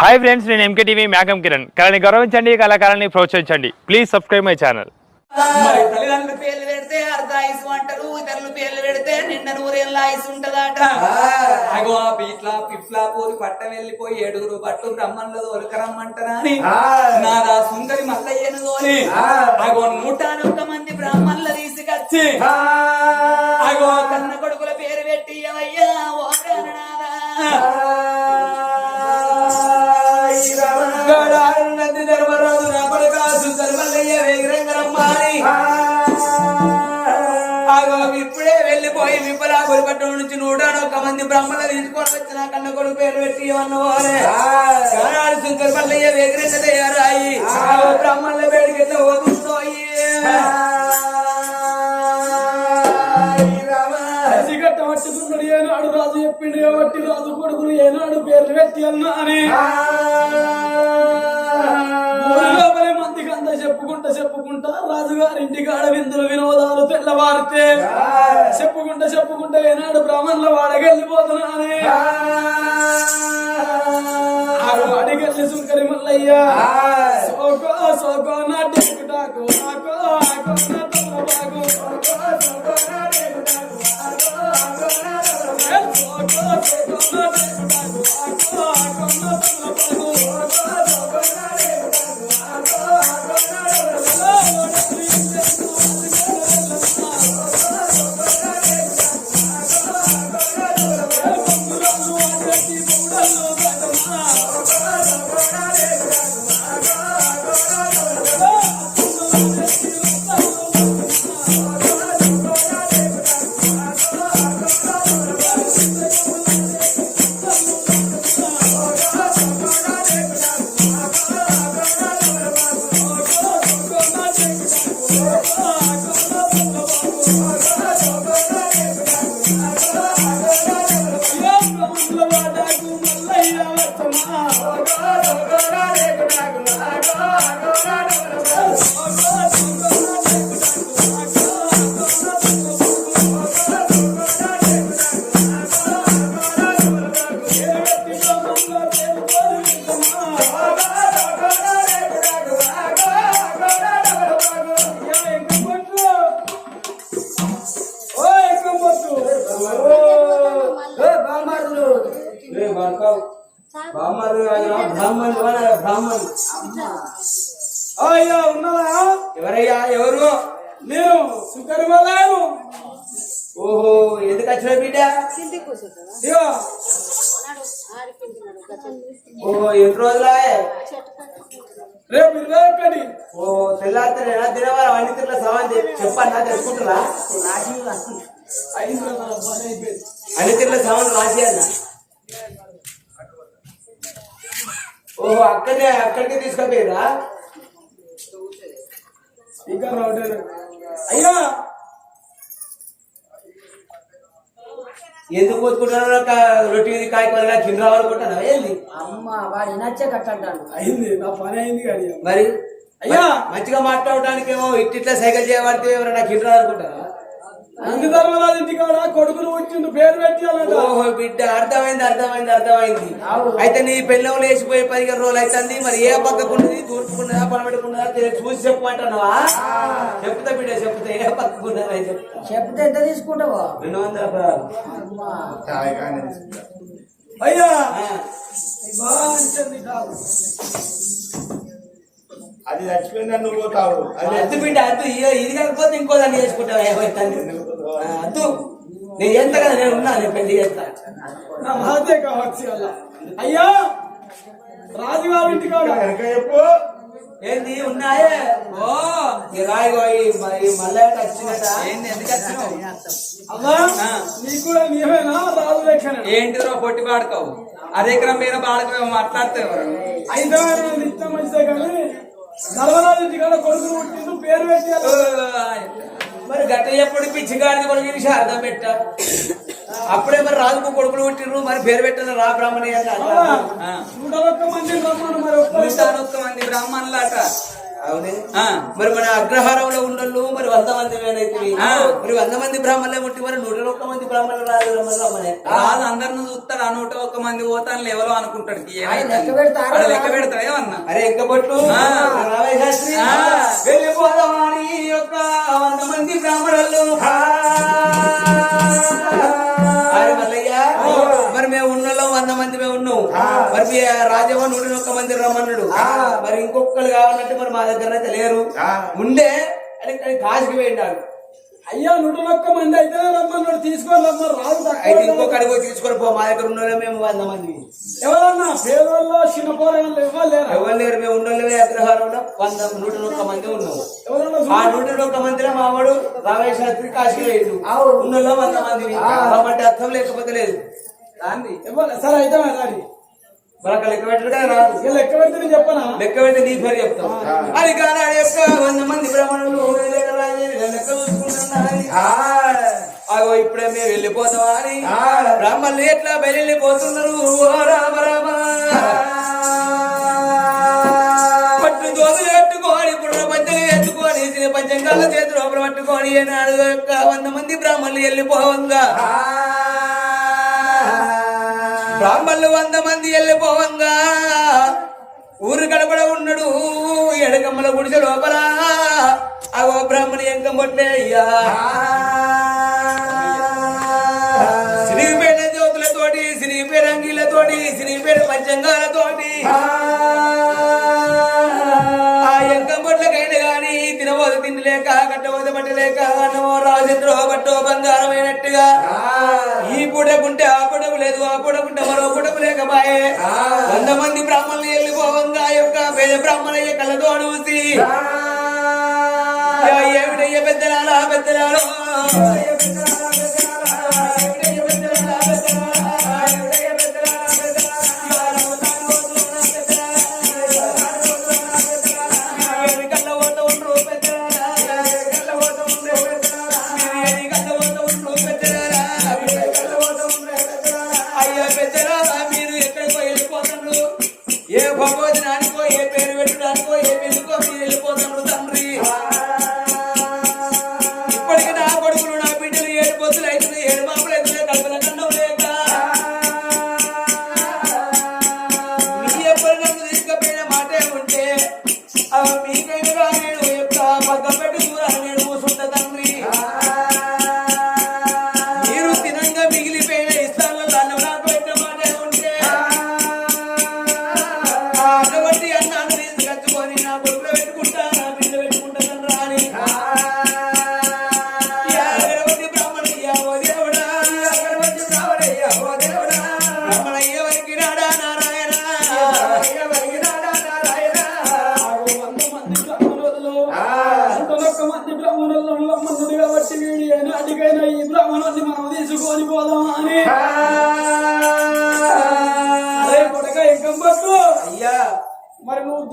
Hi friends నేను MK TV Mekam Kiran. కళని గౌరవించండి కళాకారాన్ని ప్రోత్సహించండి. ప్లీజ్ సబ్స్క్రైబ్ మై ఛానల్ మరి తల్లిదండ్రుల పేర్లు పెడితే అర్ధ ఆయుసు అంటారు ఇతరుల పేర్లు పెడితే నిండ నూరేళ్ళ ఆయుసు ఉంటదట. అగో ఆ పిట్లా పట్టం వెళ్ళిపోయి ఏడుగురు పట్టు బ్రహ్మణులు దొరకరమ్మంటారా అని. నాదా సుందరి మల్లయ్యను తోని అగో నూట మంది బ్రాహ్మణుల తీసుకొచ్చి. అగో కన్న కొడుకుల పేరు పెట్టి ఓ ప్రాణనాథా. గడారున్నది ధర్మరాజు రాబడి కాసు ధర్మల్లయ్య వేగిరంగరమ్మాని ఇప్పుడే వెళ్ళిపోయి విప్పలాపురి పట్టణం నుంచి ఒక్క మంది బ్రాహ్మణులు తీసుకొని వచ్చిన కన్న కొడుకు పేరు పెట్టి అన్నవారే గడారు శంకర్ మల్లయ్య వేగిరంగ తయారాయి బ్రాహ్మణుల పేరుకి ఎట్లా పోతుందోయి పసిగట్ట పట్టుకున్నాడు ఏనాడు రాజు చెప్పిండు కాబట్టి రాజు కొడుకులు ఏనాడు పేర్లు పెట్టి అన్నా అని రాజుగారి ఇంటి కాడ విందులు వినోదాలు తెల్లవారితే. చెప్పుకుంటా చెప్పుకుంటా ఏనాడు బ్రాహ్మణుల వాడకెళ్ళిపోతున్నా అని ఆరు అడిగెళ్ళి సుంకరి మల్లయ్య. సోకో సోకో నా టేకుటాకు ఆకో ఆకో అయ్యా ఉన్నావా? ఎవరయ్యా? ఎవరు? నేను సుంకరి మల్లయ్యను ఓహో ఎందుకు వచ్చిన బిడ్డ? ఓహో ఎన్ని రోజులా? రేపు ఇరవై ఓ తెల్లారితే దినవారం అన్ని తిట్ల సమాన్ చెప్పన్నా తెలుసుకుంటున్నా ఐదు వందల పని అయిపోయింది అన్ని తిట్ల సమాన్ రాసి అన్న. ఓహో అక్కడే అక్కడికి తీసుకుపోయిరా ఇంకా రావట్లేదు. అయ్యా! ఎందుకు పోతుకుంటున్నారు రొట్టి కాయ కొనగా కింద రావాలనుకుంటున్నా ఏంది? అమ్మ వాడు నచ్చే కట్టంటాడు అయింది నా పని అయింది కానీ. మరి? అయ్యా! మంచిగా మాట్లాడటానికి ఏమో ఇట్లా సైకిల్ చేయబడితే ఎవరైనా కింద రావాలనుకుంటారా అందు ఇంటికాడ కొడుకులు వచ్చిండు పేరు పెట్టాలంట ఓహో బిడ్డ అర్థమైంది అర్థమైంది అర్థమైంది. అయితే నీ పెళ్ళం లేచిపోయి పదిహేను రోజులు అవుతుంది మరి ఏ పక్కకున్నది తూర్పుకున్నదా పనబెట్టుకున్నదా చూసి చెప్పమంటున్నావా చెప్తా బిడ్డ చెప్తా ఏ పక్కకున్నదా చెప్తా చెప్తే ఎంత తీసుకుంటావు? రెండు వందల అయ్యా! అది చచ్చిపోయిందా నువ్వు పోతావు. అది అద్దు బిడ్డ అద్దు ఇ- ఇది కాకపోతే ఇంకో దాన్ని చేసుకుంటావా? ఏమైతుంది? ఆ, అద్దు నేను కదా నేను ఉన్నా నేను పెళ్ళి చేస్తా. నా కావచ్చు అలా. అయ్యా! రాజుగారి చెప్పు. ఏంది ఉన్నాయే? ఓ ఈ రాయి ఈ మ- ఈ మల్లయ్య వచ్చినట ఏంది ఎందుకు వచ్చినావు? అమ్మా! నీకు కూడా నీవేనా రాజు లెక్కన ఏంటిదో పొట్టి పాడుకోవు అదే క్రమం మీద పాడుకో మాట్లాడితే అయితే నిత్యం మంచిదే కానీ కొడుకులు పుట్టిండు పేరు పెట్టాలి మరి గట్ట ఎప్పుడు పిచ్చి గాడిద కొడుకు చూసి అర్థం పెట్ట. అప్పుడే మరి రాజుకు కొడుకులు పుట్టిర్రు మరి పేరు పెట్టిన రా బ్రాహ్మణయ్య అంటే. నూట ఒక్క మంది రమ్మను మరి మరి మన అగ్రహారంలో ఉన్నోళ్ళు మరి వంద మంది. మరి వంద మంది బ్రాహ్మణులే ముట్టి మరి నూట ఒక్క మంది బ్రాహ్మణులు రాదు అందరిని చూస్తాడు ఆ నూట ఒక్క మంది పోతాను ఎవరో అనుకుంటాడు? లెక్క పెడతాడు ఏమన్నా? అరే. రావయ్య శాస్త్రి ఆ. వెళ్ళిపోదామని యొక్క వంద మంది బ్రాహ్మణులు. మల్లయ్య మేము ఉన్నలో వంద మంది మేము ఉన్నాం మరి మీ రాజవ్వ నూట ఒక్క మంది రమ్మన్నాడు. మరి ఇంకొకరు కావాలంటే మరి మా దగ్గర అయితే లేరు ఉండే అని కాశీకి పోయినాడు అయ్యా నూట ఒక్క మంది అయితే రమ్మన్నాడు. తీసుకొని రమ్మన్నారు రాదు అయితే తక్కువ ఇంకొక అడుగు తీసుకొని పో మా దగ్గర ఉన్న మేము వంద మంది. ఎవరన్నా పేదోళ్ళు చిన్న పోరాళ్ళు ఇవ్వలేరా? ఎవరు లేరు మేము ఉండలే అగ్రహారంలో వంద నూట ఒక్క మంది ఉన్నాము. ఆ నూట ఒక్క మందిలో మావాడు రామయ్య శాస్త్రి కాశీ వేయండు. ఉన్నలో వంద మందిని రమ్మంటే అర్థం లేకపోతే లేదు. దాన్ని ఇవ్వాలి. సరే అయితే మరి రాని. మరి అక్కడ లెక్క పెట్టడు కదా లెక్క పెడితే నేను చెప్పనా? లెక్క పెడితే నీ పేరు చెప్తాం. అది కానీ యొక్క వంద మంది బ్రాహ్మణులు లెక్క. అగో ఇప్పుడే మేము వెళ్ళిపోతామా అని. బ్రాహ్మణులు ఎట్లా బయలుపోతున్నారు ఓ రామ రామ. పట్టు దోతులు కట్టుకొని పుట్టిన పంచలు ఎత్తుకొని చిన్న పంచంగాల చేతి లోపల పట్టుకొని ఏనాడు యొక్క వంద మంది బ్రాహ్మణులు వెళ్ళిపోవంగా. బ్రాహ్మణులు వంద మంది వెళ్ళిపోవంగా. ఊరు గడపడ ఉన్నాడు. ఎడకమ్మల గుడిసె లోపల. అగో బ్రాహ్మణి ఎంకం కొట్టే అయ్యా. శ్రీపేట జ్యోతులతోటి శ్రీపేట అంగీలతోటి శ్రీపేట పంచంగాలతోటి. లేక కట్టబోదు బట్ట లేక అన్నమో రాజేంద్రో బట్టో బంగారమైనట్టుగా ఈ పూటకుంటే ఆ పూటకు లేదు ఆ పూటకుంటే మరో పూటకు లేకపాయే. వంద మంది బ్రాహ్మణులు వెళ్ళిపోవంగా యొక్క వేద బ్రాహ్మణయ్య కళ్ళతో చూసి "యా ఏమిటయ్య పెద్దలాలా పెద్దలాలా,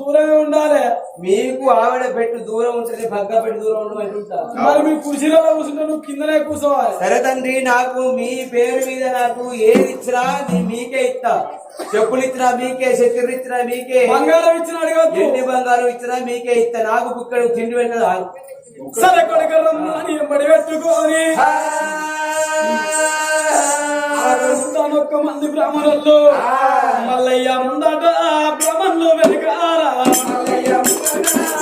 దూరమే ఉండాలి. మీకు ఆవిడ పెట్టు దూరం ఉంటుంది పక్క పెట్టి దూరం ఉండమంటుంటా మరి మీ కుర్చీలలో కూర్చుంటే నువ్వు కిందనే కూర్చోవాలి. సరే తండ్రి నాకు మీ పేరు మీద నాకు ఏది ఇచ్చినా మీకే ఇస్తా. చెప్పులు ఇచ్చినా మీకే చక్కెర ఇచ్చినా మీకే. బంగారం ఇచ్చిన అడగద్దు. ఎండి బంగారం ఇచ్చినా మీకే ఇస్తా. నాకు బుక్కడు తిండి పెట్టదు సరే కొడక రమ్మని ఎంబడి పెట్టుకొని. ఒక్క మంది బ్రాహ్మణులు. మల్లయ్య ముందట బ్రాహ్మణులు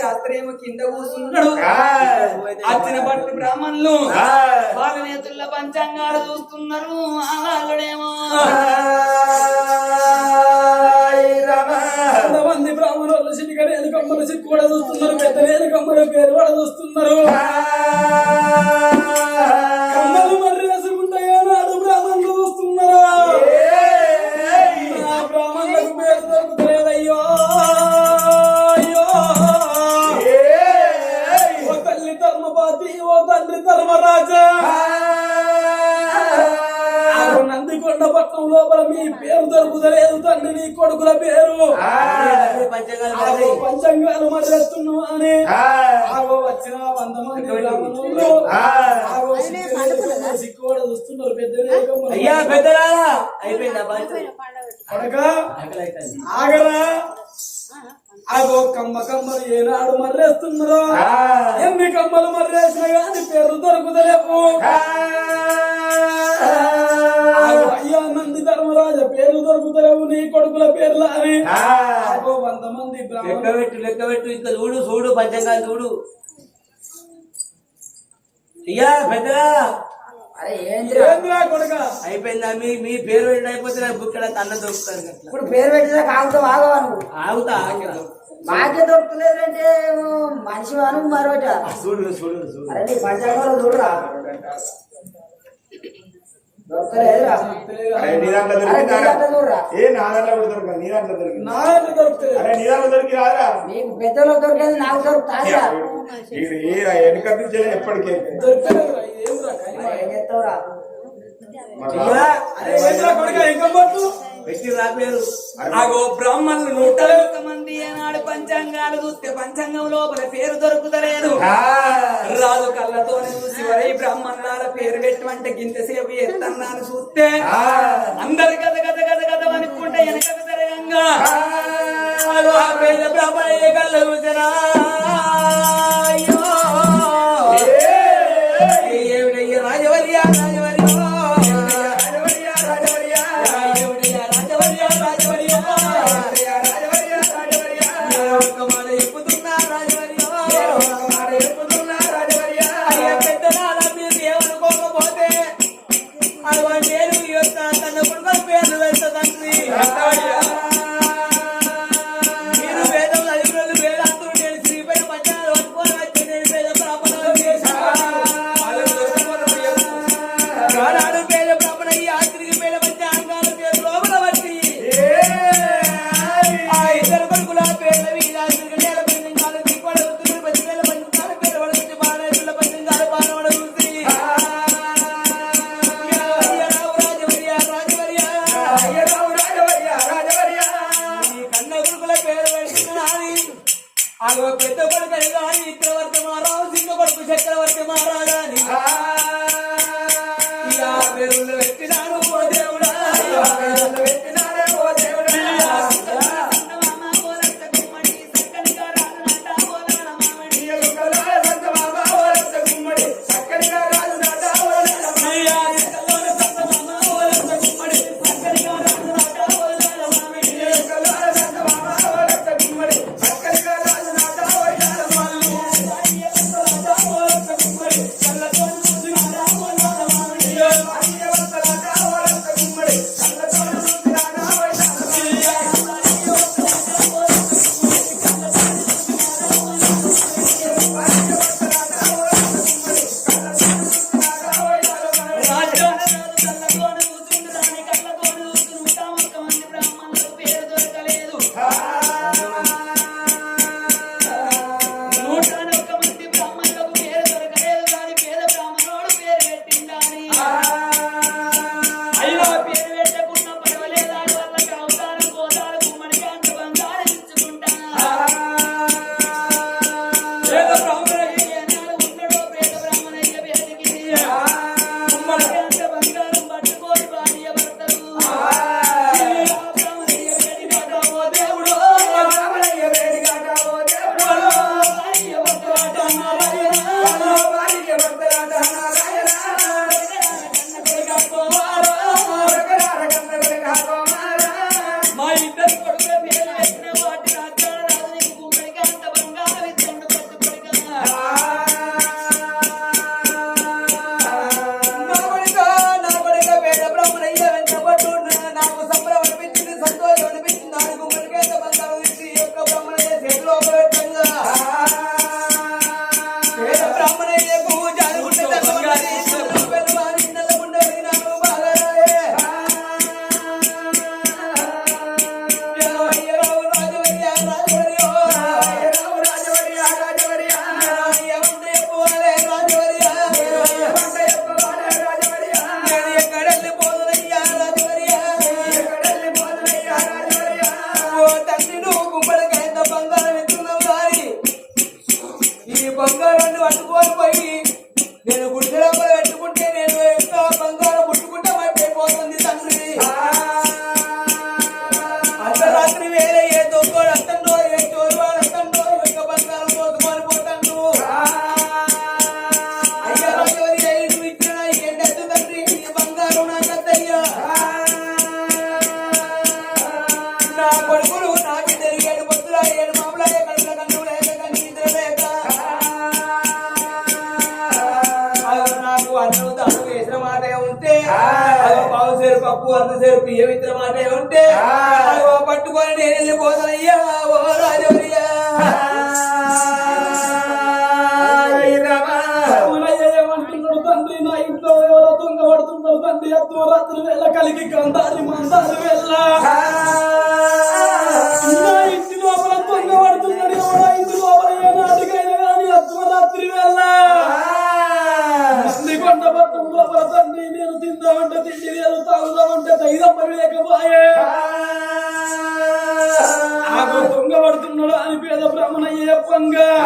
శాస్త్రేమో కింద కూర్చున్నాడు. అచ్చిన బట్టి బ్రాహ్మణులు వాళ్ళ నేతుల పంచాంగాలు చూస్తున్నారు. ఆ వాళ్ళుడేమో. కొంతమంది బ్రాహ్మణులు చిటికడ ఎలుకమ్మలు చిక్కు కూడా చూస్తున్నారు. పెద్ద ఎలుకమ్మలు పేరు కూడా చూస్తున్నారు. కమ్మలు మరి పట్నం లోపల మీ పేరు దొరుకుతలేదు తండ్రి నీ కొడుకుల పేరు. పంచంగాలు మర్రెత్తున్నావు అని. ఆగో వచ్చిన వంద మంది బ్రాహ్మణులు ఆగో సిక్కు- సిక్కు కూడా చూస్తున్నారు పెద్ద అయ్యా పెద్దరాలా అయిపోయిందా కొడక ఆగరా. ఆగో కమ్మ కమ్మలు ఏనాడు మర్రేస్తున్నారు. ఎన్ని కమ్మలు మర్రేసినా కానీ పేరు దొరుకుతలేవు. ఆగో అయ్యా నంది ధర్మరాజ పేర్లు దొరుకుతలేవు నీ కొడుకుల పేర్లు అని వంద మంది లెక్క బ్రాహ్మణులు పెట్టు లెక్క పెట్టు ఇంకా చూడు చూడు పంచంగాలు చూడు. అయ్యా కొడక? అయిపోయిందా? మీ మీ పేరు ఏంటి? అయిపోతే నాకు బుక్కడ అన్న దొరుకుతాను ఇప్పుడు పేరు పెట్టినా కాగుతావు ఆగవా నువ్వు? ఆగుతా ఆగిరా మాకే దొరుకుతలేదంటే ఏమో మనిషి వాను మరొకట. చూడు చూడు చూడు. అరే పంచాంగంలో చూడరా దొరకలేదురా అరే నీ దాంట్లో అరే నీ దొరికిందా దాంట్లో చూడరా ఏ నా దాంట్లో కూడా దొరకదు నీ దాంట్లో దొరికింది. నా దగ్గర దొరుకుతలేదు. అరే నీ దాంట్లో దొరికి రాదురా నీకు పెద్దలో దొరికేది నాకు దొరుకుతాదిరా ఇది ఏ వెనక నుంచి ఎప్పటికీ. దొరకలేదురా ఏంద్రా కైమా? ఏం చేస్తావురా? అయ్యా అరే ఏంద్రా కొడక ఇంకా పట్టు పెట్టి రా పేరు ఆగో బ్రాహ్మణులు నూట ఒక్క మంది ఏనాడు పంచాంగాలు చూస్తే పంచాంగం లోపల పేరు దొరుకుతలేదు. రాజు కళ్ళతోనే చూసి వరై బ్రాహ్మణుల పేరు పెట్టమంటే గింతసేపు ఎత్తన్నాను చూస్తే అందరు గద గద గద గద అనుకుంటే వెనక పేద బ్రాహ్మణయ్య కళ్ళ చూసినా? పప్పు అన్న సేపు ఏ మిత్ర మాట ఉంటే పట్టుకొని నేను వెళ్ళిపోతానయ్యా ఓ ఏమంటున్నాడు తండ్రి నా ఇంట్లో ఎవరో దొంగ పడుతున్నాడు తండ్రి అత్తు రాత్రి వేళ కలిగి కందాలి మందాలి వెళ్ళ బ్రాహ్మణయ్య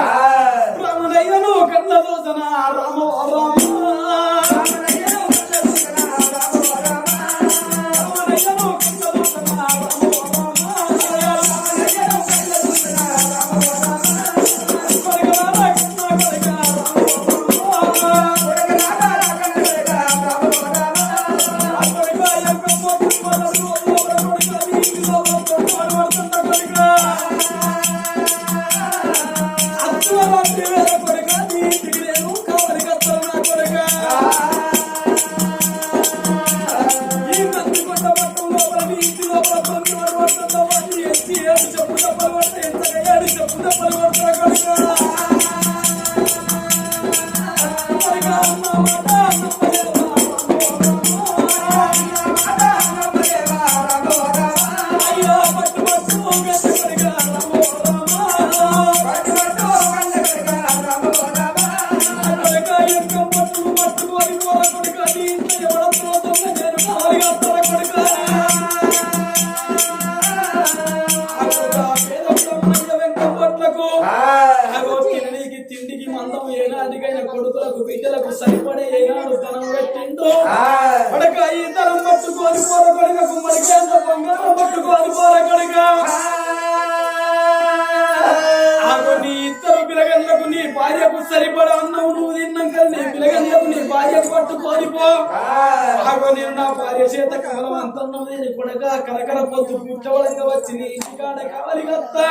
నేను నా భార్య చేత కమలం అంతన్నం నేను కొడగా కనకర పొద్దు పుట్టవడంగా వచ్చి నీ ఇంటికాడ కావాలి కత్తా.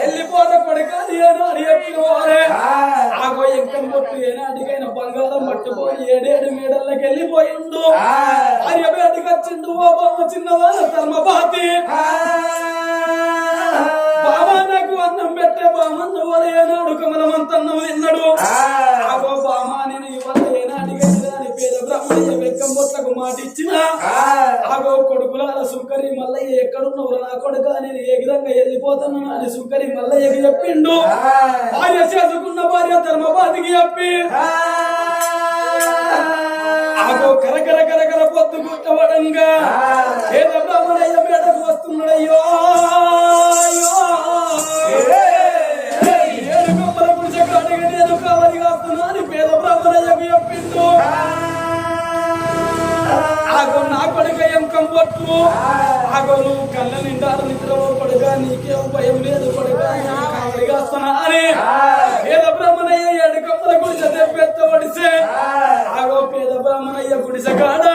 వెళ్ళిపోత కొడక ఏనాడు చెప్పినవారే ఆగో ఎంకం పొట్టు ఏనాటికైనా బంగారం పట్టుకొని ఏడేడు మేడల్లోకి వెళ్ళిపోయిండు. భార్య బయటకు వచ్చిండు. ఓ బొమ్మ చిన్నవాళ్ళ ధర్మపాతి. నా కొడుక నేను ఏ విధంగా వెళ్ళిపోతాను అని సుంకరి మల్లయ్యకి చెప్పిండు. భార్య చేసుకున్న భార్య ధర్మపాతికి చెప్పి. ఆగో కరకర కరకర పొత్తు గుట్టవడంగా. పేద బ్రాహ్మణయ్య మేడకు వస్తున్నాడయ్యో. పేద బ్రాహ్మణయ్యకు చెప్పిండు. ఆగో నా కొడుక ఎంకం పొట్టు. ఆగో కళ్ళ నిండా నిద్రలో పడగా నీకే భయం లేదు పడగా కావలి పేద బ్రాహ్మణయ్య ఏడు కొమ్మల గుడిసె తెప్పెత్తబడిసే. ఆగో పేద బ్రాహ్మణయ్య గుడిసె కాడా?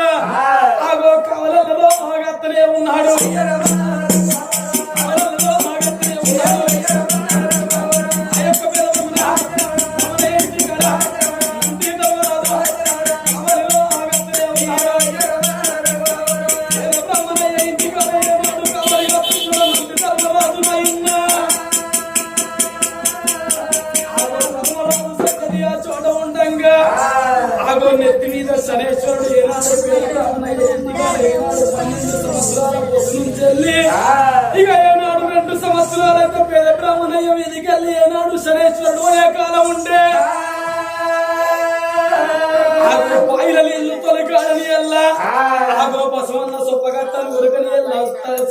ఆగో కవలలో ఆగత్తనే ఉన్నాడు. ఎల్లా ఆగో బసవన్న సొప్పగట్టని ఉరకని ఎల్లా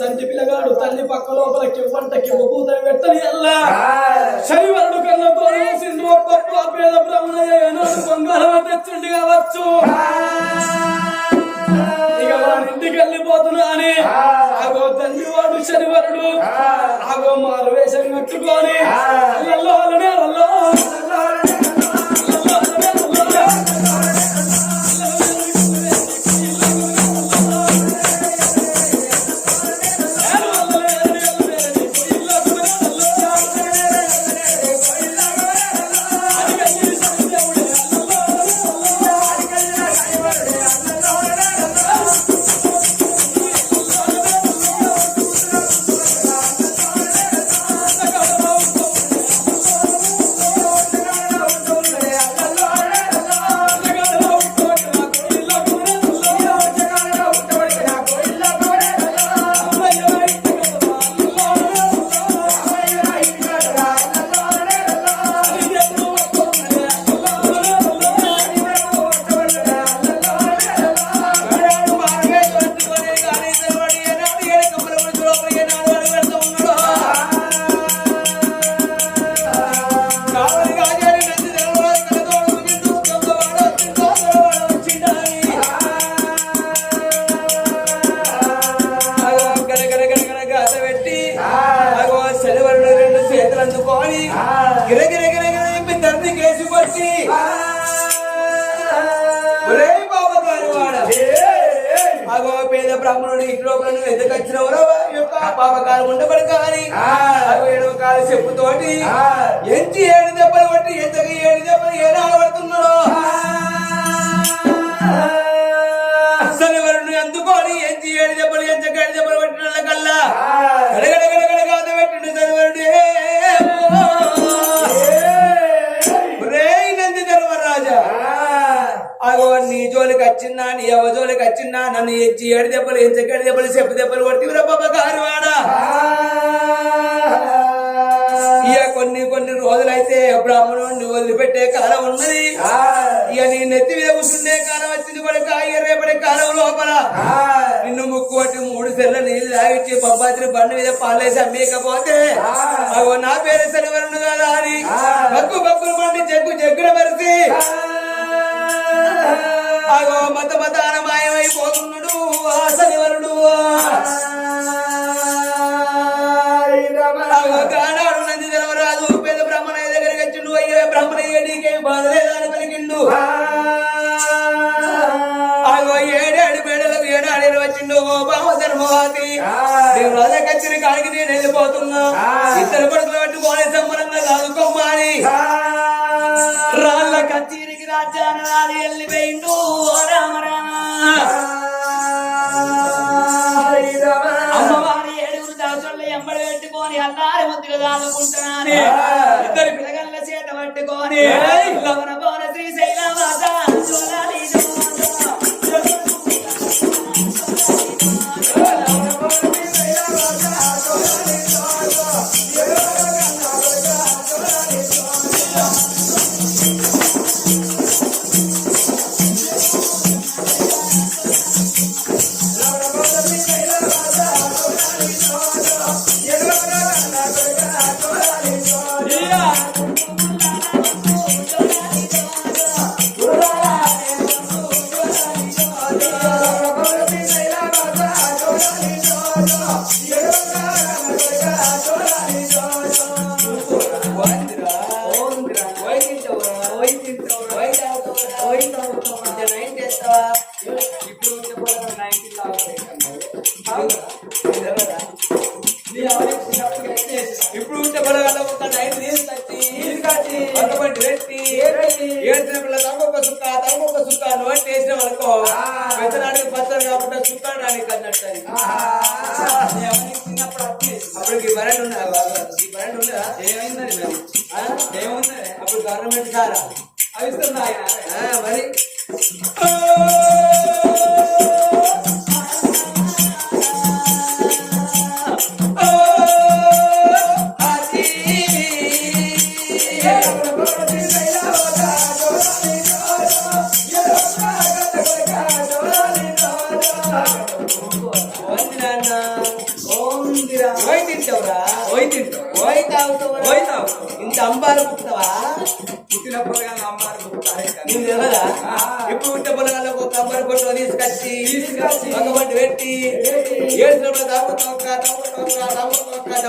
సంటి పిల్లగాడు తల్లి పక్క లోపల కివ్వంట కివ్వబూత పెట్టని ఎల్లా. శనివారుడు కన్నా తోడేసిండు ఒక్కొక్క ఆ పేద బ్రాహ్మణయ్య ఏనాడు బంగారం తెచ్చుండి కావచ్చు. ఇక వాడి ఇంటికి వెళ్ళిపోతున్నా అని ఆగో తండ్రి వాడు శనివారుడు ఆగో మారు వేషం కట్టుకొని. అల్లల్లో అల్లనే వచ్చినప్పుడు ఇంటి లోపల నువ్వు ఎందుకు వచ్చినవరో యొక్క పాప కాలు ఉండబడి కానీ ఏడవ కాలు చెప్పుతోటి ఎంచి ఏడు దెబ్బలు కొట్టి ఎంతకి ఏడు దెబ్బలు ఏనాడు వచ్చిందా నీ ఎవ జోలికి వచ్చిందా నన్ను ఎంచి ఏడు దెబ్బలు ఎంచకేడు దెబ్బలు చెప్పు దెబ్బలు కొట్టి బాబా గారు వాడా? ఇక కొన్ని కొన్ని రోజులైతే బ్రాహ్మణుడిని వదిలిపెట్టే కాలం ఉన్నది. ఇక నీ నెత్తి మీద కూర్చుండే కాలం వచ్చింది కూడా రేపడే కాలం లోపల నిన్ను ముక్కు పట్టి మూడు సెల్ల నీళ్ళు తాగిచ్చి పంపాతిని బండి మీద పాలేసి అమ్మేకపోతే అగో నా పేరు శనివరుడు కదా అని బక్కు బక్కులు మండి జగ్గు జగ్గున మరిసి అగో మత మతాన మాయమైపోతున్నాడు ఆ శనివరుడు. అగో కానాడు నంది ధర్మరాజు పేద బ్రాహ్మణయ్య దగ్గరికి వచ్చిండు. అయ్యో బ్రాహ్మణయ్య నీకేం బాధ లేదని పలికిండు. అగో ఏడాడు మేడలకు ఏడాడు వచ్చిండు. ఓ బామ ధర్మవాతి నేను రాజా కచ్చిరి కాడికి నేను వెళ్ళిపోతున్నా. ఇద్దరు పడుతున్నట్టు పట్టుకోని సంబరంగా చదువుకోమ్మని రాళ్ళ కచ్చిరి రాజ్యాన రాలి వెళ్ళిపోయిండు అమ్మవారి ఏడుగురు దాసులు ఎంబడి పెట్టుకొని అన్నారి ముద్దుగా దాదుకుంటున్నాను ఇద్దరు పిల్లగల్ల చేత పట్టుకొని లవణ పవన శ్రీశైలమాత జోలాలి ఇప్పుడు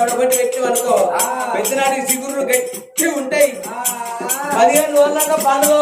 తొక్క దవడబట్టి పెట్టి అనుకో పెద్దనాటికి సిగురులు గట్టి ఉంటాయి. పదిహేను రోజులాగా పండుగ